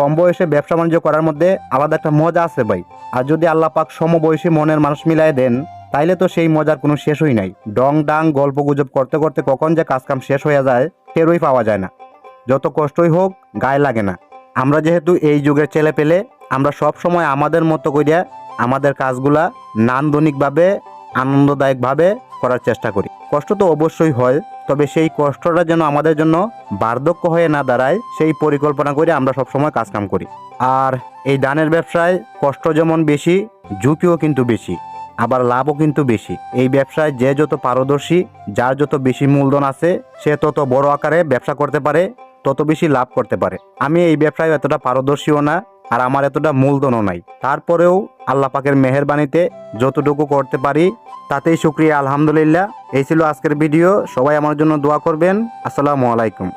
কম বয়সে ব্যবসা বাণিজ্য করার মধ্যে আলাদা একটা মজা আছে ভাই। আর যদি আল্লাহ পাক সমবয়সী মনের মানুষ মিলাই দেন, তাইলে তো সেই মজার কোনো শেষই নাই। ডং ডাং গল্প গুজব করতে করতে কখন যে কাজকাম শেষ হয়ে যায়, টেরই পাওয়া যায় না। যত কষ্টই হোক, গায়ে লাগে না। আমরা যেহেতু এই যুগের ছেলে পেলে, আমরা সব সময় আমাদের মতো করিয়া আমাদের কাজগুলা নান্দনিকভাবে, আনন্দদায়কভাবে করার চেষ্টা করি। কষ্ট তো অবশ্যই হয় তবে সেই কষ্টটা যেন আমাদের জন্য বার্ধক্য হয়ে না দাঁড়ায়, সেই পরিকল্পনা করে আমরা সবসময় কাজকাম করি। আর এই দানের ব্যবসায় কষ্ট যেমন বেশি, ঝুঁকিও কিন্তু বেশি, আবার লাভও কিন্তু বেশি। এই ব্যবসায় যে যত পারদর্শী, যার যত বেশি মূলধন আছে, সে তত বড় আকারে ব্যবসা করতে পারে, তত বেশি লাভ করতে পারে। আমি এই ব্যবসায় এতটা পারদর্শীও না আর আমার এতটা মূলধনও নাই। তারপরেও আল্লাহ পাকের মেহরবানিতে যতটুকু করতে পারি, তাতেই শুক্রিয়া, আলহামদুলিল্লাহ। এই ছিল আজকের ভিডিও। সবাই আমার জন্য দোয়া করবেন। আসসালামু আলাইকুম।